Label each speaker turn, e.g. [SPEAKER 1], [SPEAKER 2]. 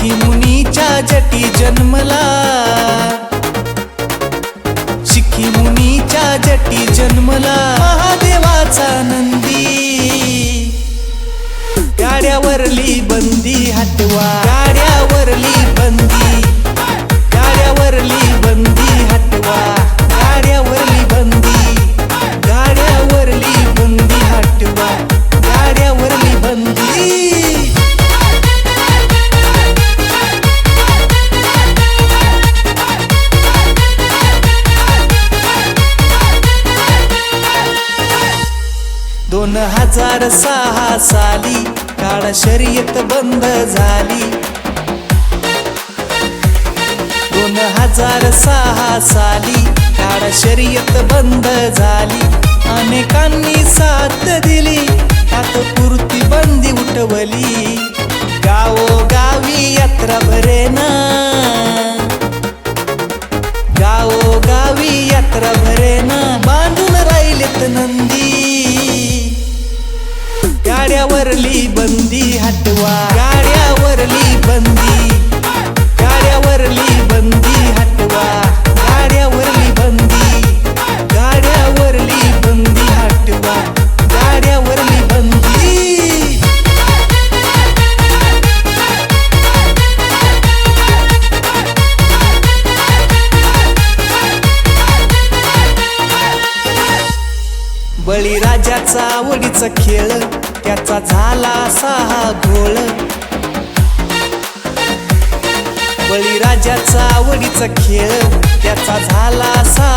[SPEAKER 1] सखी मुनीच्या जटी जन्मला. शिखी मुनीच्या जटी जन्मला. महादेवाचा नंदी. गाड्यावरली बंदी हटवा. गाड्यावरली बंदी दोन हजार सहा साली काळा शर्यत बंद झाली. दोन हजार सहा साली काळा शर्यत बंद झाली. अनेकांनी साथ दिली त्यात पुरती बंदी उठवली. गावोगावी यात्रा भरेना. गावोगावी यात्रा भरेना. बांधून राहिलेत नंदी. गाड्यावरली बंदी हटवा. गाड्यावरली बंदी. गाड्यावरली बंदी हटवा. गाड्यावरली बंदी. गाड्यावरली बंदी हटवा. गाड्यावरली बंदी. बळीराजाचा आवडीचा खेळ. त्याचा झाला सहा घोळ. बळीराजाचा आवडीचा खेळ त्याचा झाला सहा